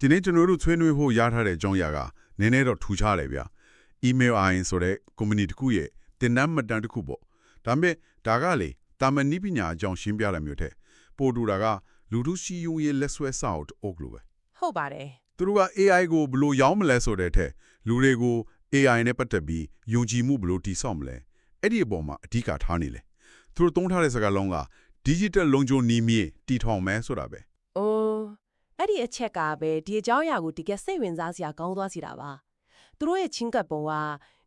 ဒီနေ့ကျွန်တော်တို့ဆွေးနွေးဖို့ရထားတဲ့အကြောင်းအရာကနည်းနည်းတော့ထူးခြားတယ်ဗျ။ email iron ဆိုတဲ့ company တစ်ခုရဲ့တင်နန်းမှတ်တမ်းတစ်ခုပေါ့။ဒါပေမဲ့ဒါကလေတာမန်နိပညာအကြောင်းရှင်းပြရမျိုးတဲ့ပို့တူတာကလူထုစီယုံရဲ့လက်ဆွဲဆောက်အုပ်လို့ပဲဟုတ်ပါတယ်သူတို့က AI ကိုဘယ်လိုရောင်းမလဲဆိုတဲ့ထက်လူတွေကို AI နဲ့ပတ်သက်ပြီးယုံကြည်မှုဘယ်လိုတည်ဆောက်မလဲအဲ့ဒီအပေါ်မှာအဓိကထားနေလေသူတို့သုံးထားတဲ့စကားလုံးက digital လုံခြုံနီးမြေတည်ထောင်မယ်ဆိုတာပဲ။ အိုးအဲ့ဒီအချက်ကပဲဒီအကြောင်းအရာကိုတကယ်စိတ်ဝင်စားစရာကောင်းသွားစီတာပါ။သူတို့ရဲ့ချင်းကပ်ပုံက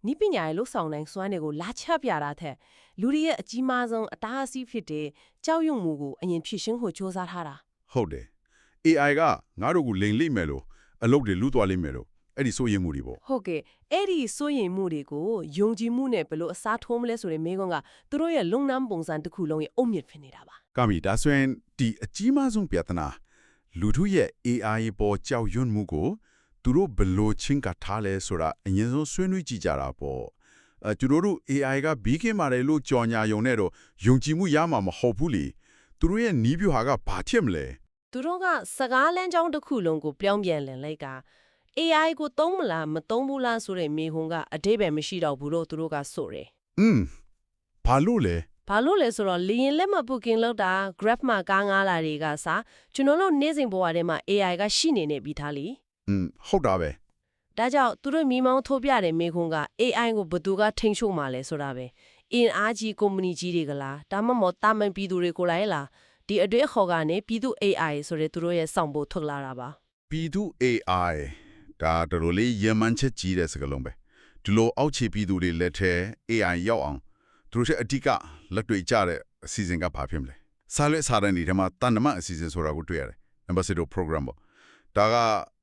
နိပညာရဲ့လှုပ်ဆောင်နိုင်စွမ်းတွေကိုလာချပြတာထက်လူတွေရဲ့အကြီးမားဆုံးအတားအဆီးဖြစ်တဲ့ကြောက်ရွံ့မှုကိုအရင်ဖြစ်ရှင်းဖို့စ조사ထားတာဟုတ်တယ် AI ကငါတို့ကိုလိမ်လိမ့်မယ်လို့အလုပ်တွေလူသွားလိမ့်မယ်လို့အဲ့ဒီစိုးရိမ်မှုတွေပေါ့။ဟုတ်ကဲ့အဲ့ဒီစိုးရိမ်မှုတွေကိုယုံကြည်မှုနဲ့ဘယ်လိုအစားထိုးမလဲဆိုတဲ့မိကွန်းကသူတို့ရဲ့လုံနှမ်းပုံစံတစ်ခုလုံးရဲ့အုတ်မြစ်ဖြစ်နေတာပါကမီဒါဆိုရင်ဒီအကြီးမားဆုံးပြဿနာ လူထုရဲ့ AI ပေါ်ကြောက်ရွံ့မှုကိုသူတို့ဘယ်လိုချင်းကထားလဲဆိုတာအရင်ဆုံးဆွေးနွေးကြည့်ကြတာပေါ့အဲသူတို့တို့ AI ကဘီးကင်းပါတယ်လို့ကြော်ညာယုံနဲ့တော့ယုံကြည်မှုရမှာမဟုတ်ဘူးလေသူတို့ရဲ့နီးပြဟာကဘာဖြစ်မလဲ။သူတို့ကစကားလမ်းကြောင်းတစ်ခုလုံးကိုပြောင်းပြန်လည်လိုက်က AI ကိုသုံးမလားမသုံးဘူးလားဆိုတဲ့မိဟုံကအတိပ္ပယ်မရှိတော့ဘူးလို့သူတို့ကဆိုတယ်อืมဘာလို့လဲ။ ဘာလို့လဲဆိုတော့လေရင်လက်မှတ် booking လုပ်တာ Grab မှာကားငားလာတွေကစားကျွန်တော်တို့နေ့စဉ်ဘဝထဲမှာ AI ကရှိနေနေပြီသားလीอืมဟုတ်တာပဲ။ဒါကြောင့်သူတို့မိမောင်းထိုးပြတဲ့မိဟုံက AI ကိုဘယ်သူကထိန်းချုပ်မှာလဲဆိုတာပဲ။ in အားကြီး company ကြီးတွေကလားဒါမှမဟုတ်တာမန်ပြည်သူတွေကိုလိုက်လားဒီအတွေ့အခေါ်ကနေပြည်သူ AI ဆိုတဲ့သူတို့ရဲ့စောင့်ဖို့ထုတ်လာတာပါ။ပြည်သူ AI ဒါတော်တော်လေးရမန်ချက်ကြီးတဲ့စကားလုံးပဲဒီလိုအောက်ခြေပြည်သူတွေလက်ထဲ AI ရောက်အောင် သူတို့ရဲ့အဓိကလက်တွေ့ကြတဲ့အစီအစဉ်ကဘာဖြစ်မလဲစားလက်စားတဲ့နေထဲမှာတန်တမအစီအစဉ်ဆိုတာကိုတွေ့ရတယ် Ambassador Program ပေါ့ဒါက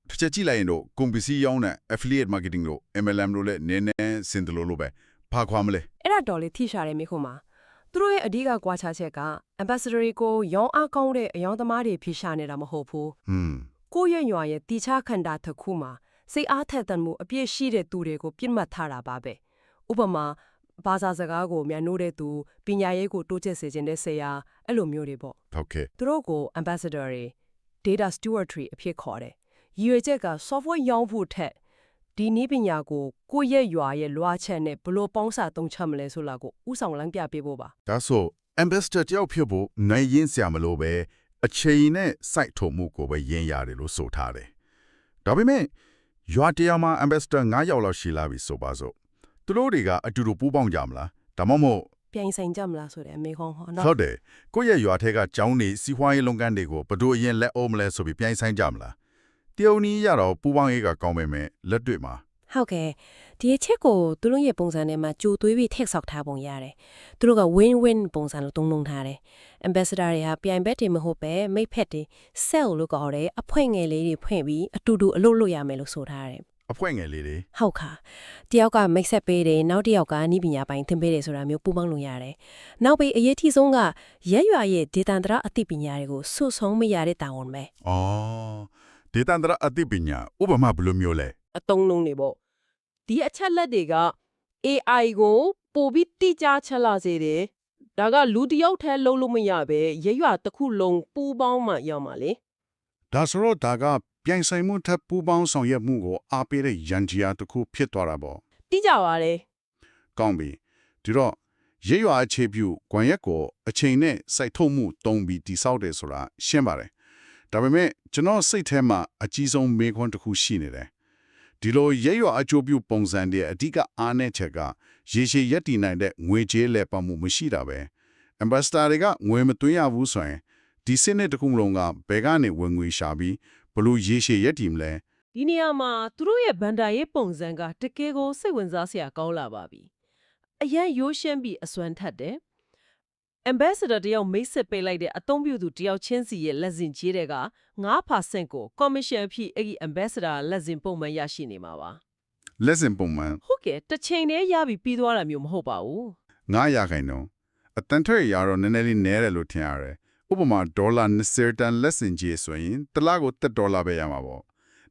တစ်ချက်ကြည့်လိုက်ရင်တော့ကုန်ပစ္စည်းရောင်းတဲ့ affiliate marketing တို့ MLM တို့လည်းနည်းနည်းစင်တယ်လို့လို့ပဲဘာခွာမလဲအဲ့ဒါတော်လေးထိရှာတယ်မိခုမှာသူတို့ရဲ့အဓိကကွာခြားချက်က ambassador ကိုရောင်းအားကောင်းတဲ့အယောင်သမားတွေဖိရှာနေတာမဟုတ်ဘူးဟွန်းကိုယ့်ရဲ့ရွာရဲ့တီချခန္ဓာတစ်ခုမှာစိတ်အားထက်သန်မှုအပြည့်ရှိတဲ့သူတွေကိုပြစ်မှတ်ထားတာပါပဲဥပမာ ဘာသာစကားကိုမြန်နိုးတဲ့သူပညာရေးကိုတိုးချဲ့စေခြင်းတဲ့ဆရာအဲ့လိုမျိုးတွေပေါ့ဟုတ်ကဲ့သူတို့ကို ambassador တွေ data stewardry အဖြစ်ခေါ်တယ်ရည်ရွယ်ချက်က software ရောင်းဖို့ထက်ဒီနည်းပညာကိုကိုယ့်ရဲ့ရွာရဲ့လွှာချက်နဲ့ဘယ်လို့ပေါင်းစာသုံးချက်မလဲဆိုတာကိုဥဆောင်လမ်းပြပေးဖို့ပါဒါဆို ambassador တယောက်ဖြစ်ဖို့နိုင်ရင်ဆရာမလို့ပဲအချိန်နဲ့ site ထုံမှုကိုပဲရင်းရတယ်လို့ဆိုထားတယ်ဒါပေမဲ့ရွာတရားမှာ ambassador 9ယောက်လောက်ရှိလာပြီဆိုပါစို့ သူတို့တွေကအတူတူပူးပေါင်းကြမလားဒါမှမဟုတ်ပြိုင်ဆိုင်ကြမလားဆိုတဲ့အမေခေါင်းဟောနော်ဟုတ်တယ်ကိုယ့်ရဲ့ရွာထဲကကျောင်းနေစီးပွားရေးလုပ်ငန်းတွေကိုဘယ်သူအရင်လက်အောင်မလဲဆိုပြီးပြိုင်ဆိုင်ကြမလားတရုံနီးရတော့ပူးပေါင်းရေးကကောင်းပေမဲ့လက်တွေ့မှာဟုတ်ကဲ့ဒီအချက်ကိုသူတို့ရဲ့ပုံစံထဲမှာကြိုသွေးပြီးထည့်ဆောက်ထားပုံရတယ်သူတို့က win win ပုံစံလို့သုံးနှုန်းထားတယ် ambassador တွေဟာပြိုင်ဘက်တွေမဟုတ်ပဲမိတ်ဖက်တွေ sell လို့ခေါ်တယ်အဖွဲငယ်လေးတွေဖွင့်ပြီးအတူတူအလုပ်လုပ်ရမယ်လို့ဆိုထားတယ် အဖွဲ့ငယ်လေးတွေဟုတ်ခါတယောက်ကမိတ်ဆက်ပေးတယ်နောက်တစ်ယောက်ကနီးပညာပိုင်းသင်ပေးတယ်ဆိုတာမျိုးပူးပေါင်းလို့ရတယ်နောက်ပြီးအရေးကြီးဆုံးကရက်ရွာရဲ့ဒေတာန္တရအသိပညာတွေကိုစွတ်ဆုံးမရတဲ့တာဝန်ပဲဩဒေတာန္တရအသိပညာဥပမာဘယ်လိုမျိုးလဲအတုံးလုံးတွေပေါ့ဒီအချက်လက်တွေက AI ကိုပို့ပြီးတိကျချက်လာစေတယ်ဒါကလူတစ်ယောက်တည်းလုံးလို့မရပဲရရွတစ်ခုလုံးပူးပေါင်းမှရမှာလေဒါဆိုတော့ဒါက ပြိုင်ဆိုင်မှုထပ်ပူပေါင်းဆောင်ရွက်မှုကိုအားပေးတဲ့ရန်ကြီးအားတစ်ခုဖြစ်သွားတာပေါ့တိကျပါတယ်။ကောင်းပြီ။ဒီတော့ရေရွာအခြေပြုကွန်ရက်ကိုအချိန်နဲ့စိုက်ထုတ်မှုတုံးပြီးတိဆောက်တယ်ဆိုတာရှင်းပါတယ်။ဒါပေမဲ့ကျွန်တော်စိတ်ထဲမှာအကြီးဆုံးမေးခွန်းတစ်ခုရှိနေတယ်။ဒီလိုရေရွာအကျိုးပြုပုံစံတွေအဓိကအားနည်းချက်ကရေရှည်ရက်တည်နိုင်တဲ့ငွေကြေးလဲပတ်မှုမရှိတာပဲ။ ambassador တွေကငွေမသွင်းရဘူးဆိုရင်ဒီစနစ်တစ်ခုလုံးကဘယ်ကနေဝင်ငွေရှာပြီး ဘလို့ရေရှည်ရက်တည်မလဲဒီနေရာမှာသူတို့ရဲ့ဗန်ဒါရေးပုံစံကတကယ်ကိုစိတ်ဝင်စားစရာကောင်းလာပါပြီအရန်ရိုးရှင်းပြီးအစွမ်းထက်တယ် ambassador တယောက်မိတ်ဆက်ပေးလိုက်တဲ့အသုံးပြုသူတယောက်ချင်းစီရဲ့လက်စင်ကြီးတဲ့က9%ကို commission အဖြစ်အဲ့ဒီ ambassador လက်စင်ပုံမှန်ရရှိနေမှာပါလက်စင်ပုံမှန်ဟုတ်ကဲ့တစ်ချိန်တည်းရပြီးပြီးသွားတာမျိုးမဟုတ်ပါဘူး9ရာခိုင်နှုန်းအတန်ထရရတော့နည်းနည်းလေးနည်းတယ်လို့ထင်ရတယ် ဥပမာဒေါ်လာ20တန်လက်စင်ကြီးဆိုရင်တစ်လကို10ဒေါ်လာပဲရမှာပေါ့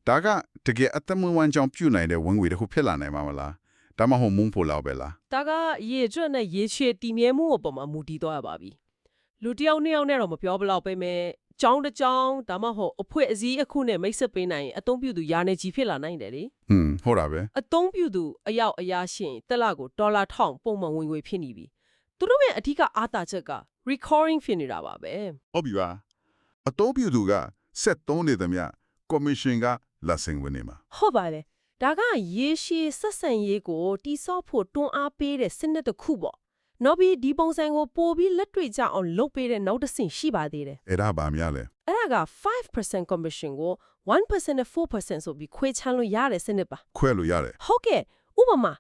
ဒါကတကယ်အသက်မွေးဝမ်းကြောင်းပြုနိုင်တဲ့ဝင်ငွေတစ်ခုဖြစ်လာနိုင်မှာမလားဒါမှမဟုတ်မုန်းဖို့လောက်ပဲလားဒါကရေအတွက်နဲ့ရေရှည်တည်မြဲမှုအပေါ်မှာမူတည်သွားရပါပြီလူတစ်ယောက်နှစ်ယောက်နဲ့တော့မပြောဘလောက်ပဲမဲ့ကြောင်းတစ်ကြောင်းဒါမှမဟုတ်အဖွဲအစည်းအခုနဲ့မိတ်ဆက်ပေးနိုင်ရင်အသုံးပြုသူရာနေကြီးဖြစ်လာနိုင်တယ်လေဟွန်းဟုတ်တာပဲအသုံးပြုသူအယောက်အရာရှင်တက်လာကိုဒေါ်လာထောင်ပုံမှန်ဝင်ငွေဖြစ်နေပြီ သူတို့ရဲ့အဓိကအားသာချက်က recurring ဖြစ်နေတာပါပဲဟုတ်ပြီပါအတိုးပြသူကဆက်သုံးနေသမျှကော်မရှင်ကလက်ဆင့်ဝင်နေမှာဟုတ်ပါတယ်ဒါကရေရှည်ဆက်ဆံရေးကိုတိဆောက်ဖို့တွန်းအားပေးတဲ့စနစ်တစ်ခုပေါ့နောက်ပြီးဒီပုံစံကိုပို့ပြီးလက်တွေ့ကျအောင်လုပ်ပေးတဲ့နောက်တစ်ဆင့်ရှိပါသေးတယ်အဲ့ဒါပါများလဲအဲ့ဒါက5% commission ကို1%နဲ့4%ဆိုပြီးခွဲခြမ်းလို့ရတဲ့စနစ်ပါခွဲလို့ရတယ်ဟုတ်ကဲ့ဥပမာ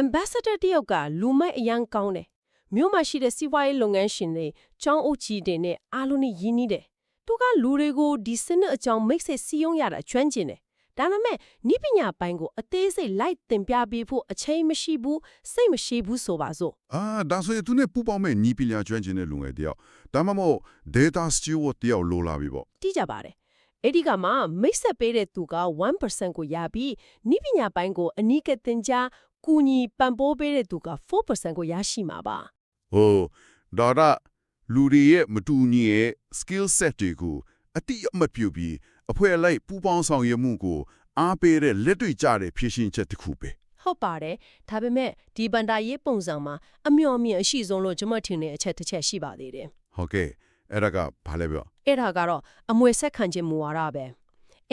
ambassador တယောက်ကလူမိုက်အရန်ကောင်းတယ် မြို့မှာရှိတဲ့စီးပွားရေးလုပ်ငန်းရှင်တွေကျောင်းအုပ်ကြီးတွေနဲ့အားလုံးနဲ့ရင်းနှီးတယ်သူကလူတွေကိုဒီစနစ်အကြောင်းမိတ်ဆက်စီယုံရတာကျွမ်းကျင်တယ်ဒါပေမဲ့နိပညာပိုင်းကိုအသေးစိတ်လိုက်သင်ပြပေးဖို့အချိန်မရှိဘူးစိတ်မရှိဘူးဆိုပါစို့အာဒါဆိုရင်သူနဲ့ပူပေါင်းမဲ့ညီပညာကျွမ်းကျင်တဲ့လူငယ်တယောက်ဒါမှမဟုတ် data steward တယောက်လိုလာပြီပေါ့တိကြပါတယ်အဲ့ဒီကမှမိတ်ဆက်ပေးတဲ့သူက1%ကိုရပြီးနိပညာပိုင်းကိုအနီးကပ်သင်ကြားကူညီပံ့ပိုးပေးတဲ့သူက4%ကိုရရှိမှာပါ ဟိုဒါရလူတွေရဲ့မတူညီရဲ့ skill set တွေကိုအတိအမတ်ပြုပြီးအဖွဲလိုက်ပူပေါင်းဆောင်ရွက်မှုကိုအားပေးတဲ့လက်တွေ့ကျတဲ့ဖြည့်ရှင်ချက်တစ်ခုပဲဟုတ်ပါတယ်ဒါပေမဲ့ဒီဗန္ဒာရေးပုံစံမှာအမျှော်အမြင်အရှိဆုံးလို့ကျွန်မထင်တဲ့အချက်တစ်ချက်ရှိပါသေးတယ်ဟုတ်ကဲ့အဲ့ဒါကဘာလဲပြောအဲ့ဒါကတော့အမွေဆက်ခံခြင်းမူဝါဒပဲ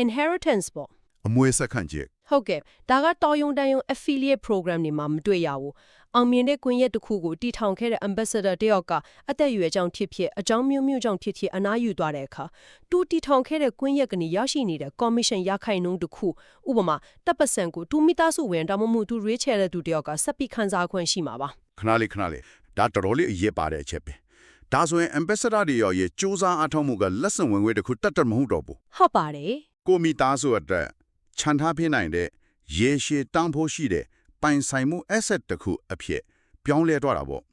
inheritance ပေါ့အမွေဆက်ခံချက် ဟုတ်ကဲ့ဒါကတော်ယုံတန်ယုံ affiliate program တွေမှာမတွေ့ရဘူးအောင်မြင်တဲ့ကွန်ရက်တစ်ခုကိုတီထောင်ခဲ့တဲ့ ambassador တယောက်ကအသက်အရွယ်ကြောင့်ဖြစ်ဖြစ်အကြောင်းမျိုးမျိုးကြောင့်ဖြစ်ဖြစ်အနားယူသွားတဲ့အခါတူတီထောင်ခဲ့တဲ့ကွန်ရက်ကနေရရှိနေတဲ့ commission ရခိုင်နှုန်းတစ်ခုဥပမာတပ်ပစံကိုတူမိသားစုဝင်ဒါမှမဟုတ်တူရွေးချယ်တဲ့သူတယောက်ကစက်ပြီးခန်းစားခွင့်ရှိမှာပါခဏလေးခဏလေးဒါတော်တော်လေးအရေးပါတဲ့အချက်ပဲဒါဆိုရင် ambassador တွေရောရဲ့စူးစမ်းအထောက်မှုကလက်ဆင့်ဝင်ငွေတစ်ခုတတ်တတ်မဟုတ်တော့ဘူးဟုတ်ပါတယ်ကိုမီသားစုအတွက် ခြံထားပေးနိုင်တဲ့ရေရှည်တန်းဖို့ရှိတဲ့ပိုင်ဆိုင်မှု asset တစ်ခုအဖြစ် ပြောင်းလဲသွားတာပေါ့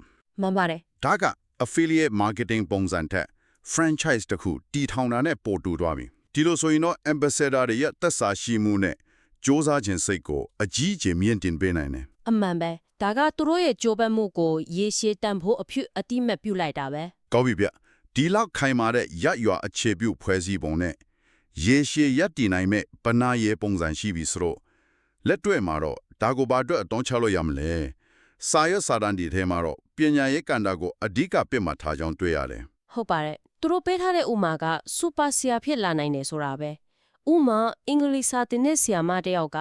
မှန်ပါတယ်ဒါက affiliate marketing ပုံစံထက် franchise တစ်ခုတီထောင်တာနဲ့ပိုတူသွားပြီဒီလိုဆိုရင်တော့ ambassador တွေရဲ့သက်စာရှိမှုနဲ့စ조사ခြင်းစိတ်ကိုအကြီးအကျယ်မြင့်တင်ပေးနိုင်တယ်အမှန်ပဲဒါကသူတို့ရဲ့ကြိုးပမ်းမှုကိုရေရှည်တန်ဖို့အဖြစ်အတိမတ်ပြုလိုက်တာပဲကောင်းပြီဗျဒီလောက်ခိုင်မာတဲ့ရရွာအခြေပြုဖွဲ့စည်းပုံနဲ့ ရေရှည်ရပ်တည်နိုင်မဲ့ပနာရေပုံစံရှိပြီဆိုတော့လက်တွေ့မှာတော့ဒါကိုဘာအတွက်အသုံးချလို့ရမလဲစာရွက်စာတမ်းဒီထဲမှာတော့ပညာရေးကဏ္ဍကိုအဓိကပြစ်မှတ်ထားကြောင်းတွေ့ရတယ်ဟုတ်ပါတယ်သူတို့ပေးထားတဲ့ဥမာကစူပါဆရာဖြစ်လာနိုင်တယ်ဆိုတာပဲဥမာအင်္ဂလိပ်စာသင်တဲ့ဆရာမတယောက်က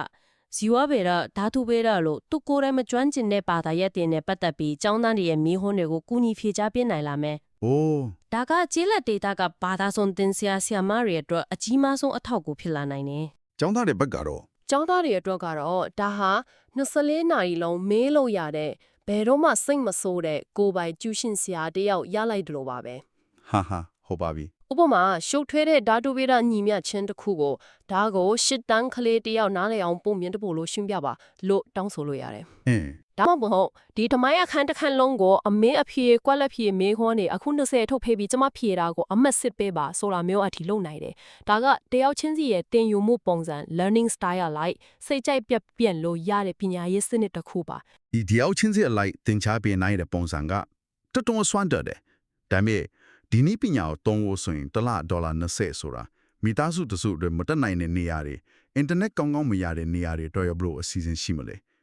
ဇီဝဗေဒဓာတုဗေဒလို့သူကိုယ်တိုင်မကျွမ်းကျင်တဲ့ဘာသာရပ်တင်နဲ့ပတ်သက်ပြီးကျောင်းသားတွေရဲ့မိဟွန်းတွေကိုကူညီဖြေကြားပေးနိုင်လာမယ်။ အိုးဒါကကျေးလက်ဒေတာကဘာသာစုံသင်ဆရာဆရာမတွေအတွက်အကြီးမားဆုံးအထောက်အကူဖြစ်လာနိုင်တယ်ကျောင်းသားတွေဘက်ကတော့ကျောင်းသားတွေအတွက်ကတော့ဒါဟာ24နာရီလုံးမေးလို့ရတဲ့ဘယ်တော့မှစိတ်မဆိုးတဲ့ကိုယ်ပိုင်ကျူးရှင်စရာတယောက်ရလိုက်တယ်လို့ပါပဲဟာဟာဟုတ်ပါပြီဥပမာရှုပ်ထွေးတဲ့ဓာတုဗေဒညီမျှချင်းတစ်ခုကိုဒါကိုရှစ်တန်းကလေးတယောက်နားလည်အောင်ပုံမြင်တဖို့လို့ရှင်းပြပါလို့တောင်းဆိုလို့ရတယ်။အင်း ဒါမှမဟုတ်ဒီဓမိုင်းအခန်းတစ်ခန်းလုံးကိုအမင်းအဖြေကွက်လက်ဖြေမေးခွန်းနေအခု20ထုတ်ဖေးပြီးကျမဖြေတာကိုအမတ်စစ်ပေးပါဆိုတာမျိုးအထိလုပ်နိုင်တယ်။ဒါကတယောက်ချင်းစီရဲ့တင်ယူမှုပုံစံ learning style လိုက်စိတ်ကြိုက်ပြက်ပြန့်လို့ရတဲ့ပညာရေးစနစ်တစ်ခုပါဒီဒီအောင်ချင်းစီအလိုက်သင်ချပေးနိုင်တဲ့ပုံစံကတော်တော်ဆွမ်းတယ်တယ်။ဒါပေမဲ့ဒီနည်းပညာကိုသုံးဖို့ဆိုရင်တစ်လဒေါ်လာ20ဆိုတာမိသားစုတစုအတွက်မတက်နိုင်တဲ့နေရာတွေအင်တာနက်ကောင်းကောင်းမရတဲ့နေရာတွေတော့ရဘလို့အစီအစဉ်ရှိမလဲ။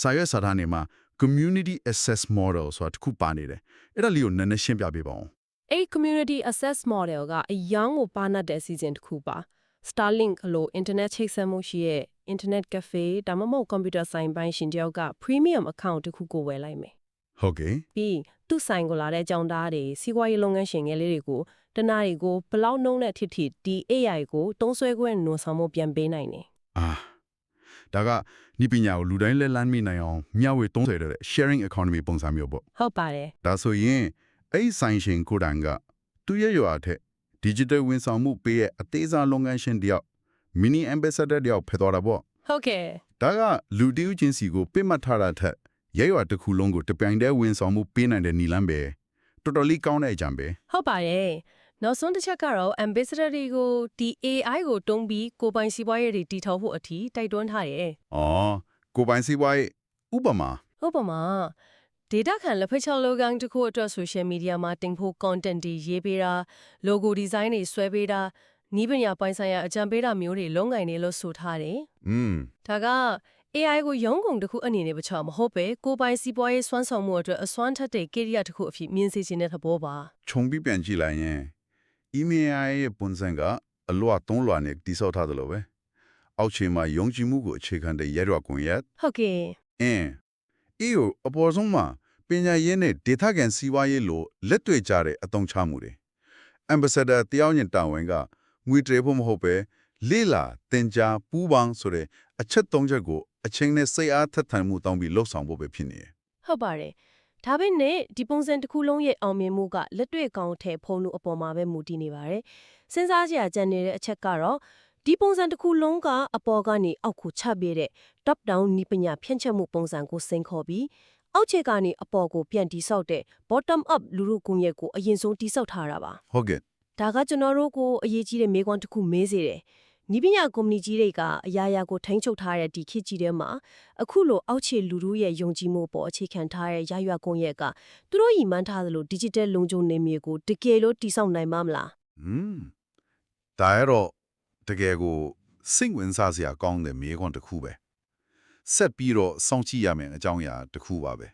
စာရွက်စာတမ်းတွေမှာ community access model ဆိုတာတစ်ခုပါနေတယ်။အဲ့ဒါလေးကိုနည်းနည်းရှင်းပြပေးပါဦး။အဲ့ community access model ကအယောင်ကိုပါနတ်တဲ့အစီအစဉ်တစ်ခုပါ။ Starlink လို့ internet ချိတ်ဆက်မှုရှိရဲ့ internet cafe ဒါမှမဟုတ် computer ဆိုင်ပိုင်းရှင်တယောက်က premium account တစ်ခုကိုဝယ်လိုက်မယ်။ဟုတ်ကဲ့ပြီးသူ့ဆိုင်ကိုလာတဲ့ကြောင်သားတွေစီးပွားရေးလုပ်ငန်းရှင်ငယ်လေးတွေကိုတနားတွေကိုဘလောက်နှုံးတဲ့ထိထိဒီ AI ကိုတုံးဆွဲခွင့်နှွန်ဆောင်မှုပြန်ပေးနိုင်တယ်။အာ ဒါကနိပညာကိုလူတိုင်းလက်လန်းမိနိုင်အောင်မျှဝေသုံးဆွဲတဲ့ sharing economy ပုံစံမျိုးပေါ့ဟုတ်ပါတယ်ဒါဆိုရင်အဲ့ဒီဆိုင်ရှင်ကိုယ်တိုင်ကသူ့ရဲ့ရွာထက် digital ဝန်ဆောင်မှုပေးရဲ့အသေးစားလုပ်ငန်းရှင်တယောက် mini ambassador တယောက်ဖြစ်သွားတာပေါ့ဟုတ်ကဲ့ဒါကလူတဦးချင်းစီကိုပြစ်မှတ်ထားတာထက်ရဲရွာတစ်ခုလုံးကိုတပြိုင်တည်းဝန်ဆောင်မှုပေးနိုင်တဲ့နီလန်းပဲတော်တော်လေးကောင်းတဲ့အကြံပဲဟုတ်ပါတယ် နောက်ဆုံးတစ်ချက်ကတော့ ambassador တွေကိုဒီ AI ကိုတုံးပြီးကိုယ်ပိုင်စီးပွားရေးတွေတည်ထောင်ဖို့အထိတိုက်တွန်းထားတယ်။အော်ကိုပိုင်စီးပွားရေးဥပမာဟုတ်ပါမှာဒ data ခံလက်ဖက်ချောက်လောကန်တစ်ခုအတွက် social media မှာတင်ဖို့ content တွေရေးပေးတာ logo design တွေဆွဲပေးတာနီးပညာပိုင်းဆိုင်ရာအကြံပေးတာမျိုးတွေလုံးငိုင်နေလို့ဆိုထားတယ်อืมဒါက AI ကိုရုံးကုန်တစ်ခုအနေနဲ့ပချောမဟုတ်ပဲကိုယ်ပိုင်စီးပွားရေးစွမ်းဆောင်မှုအတွက်အစွမ်းထက်တဲ့ကိရိယာတစ်ခုအဖြစ်မြင်စေခြင်းတဲ့သဘောပါခြုံပြီးပြန်ကြည့်လိုက်ရင် email ရဲ့ပုံစံကအလွတ်သုံးလွှာနဲ့တိစောက်ထားတယ်လို့ပဲအောက်ခြေမှာယုံကြည်မှုကိုအခြေခံတဲ့ရဲရွာကွန်ရက်ဟုတ်ကဲ့အင်း EO အပေါ်ဆုံးမှာပညာရေးနဲ့ data ကန်စီးပွားရေးလိုလက်တွေ့ကြတဲ့အသုံးချမှုတွေ ambassador တယောက်ညတာဝန်ကငွေတေဖို့မဟုတ်ပဲလေးလာတင် जा ပူးပေါင်းဆိုတဲ့အချက်သုံးချက်ကိုအချိန်နဲ့စိတ်အားထက်သန်မှုတောင်းပြီးလှုပ်ဆောင်ဖို့ပဲဖြစ်နေတယ်ဟုတ်ပါတယ် ဒါပေမဲ့ဒီပုံစံတစ်ခုလုံးရဲ့အောင်မြင်မှုကလက်တွေ့ကောင်းတဲ့ဖုံးလို့အပေါ်မှာပဲမူတည်နေပါတယ်စဉ်းစားစရာကြံနေတဲ့အချက်ကတော့ဒီပုံစံတစ်ခုလုံးကအပေါ်ကနေအောက်ကိုချပေးတဲ့ top down နီးပညာဖြန့်ချက်မှုပုံစံကိုစိန်ခေါ်ပြီးအောက်ခြေကနေအပေါ်ကိုပြန်တိဆောက်တဲ့ bottom up လူလူကွန်ရက်ကိုအရင်ဆုံးတိဆောက်ထားတာပါဟုတ်ကဲ့ဒါကကျွန်တော်တို့ကိုအရေးကြီးတဲ့မေးခွန်းတစ်ခုမေးစေတယ်။ နီးပညာကုမ္ပဏီကြီးတွေကအရာရာကိုထိန်းချုပ်ထားတဲ့ဒီခေတ်ကြီးထဲမှာအခုလိုအောက်ခြေလူထုရဲ့ယုံကြည်မှုပေါ်အခြေခံထားတဲ့ရရွက်ကွန်ရက်ကသူတို့ရည်မှန်းထားသလို digital လုံခြုံနေမြေကိုတကယ်လို့တိစောက်နိုင်မှာမလားอืมဒါရတော့တကယ်ကိုစိတ်ဝင်စားစရာကောင်းတဲ့မေးခွန်းတစ်ခုပဲဆက်ပြီးတော့စောင့်ကြည့်ရမယ်အကြောင်းအရာတစ်ခုပါပဲ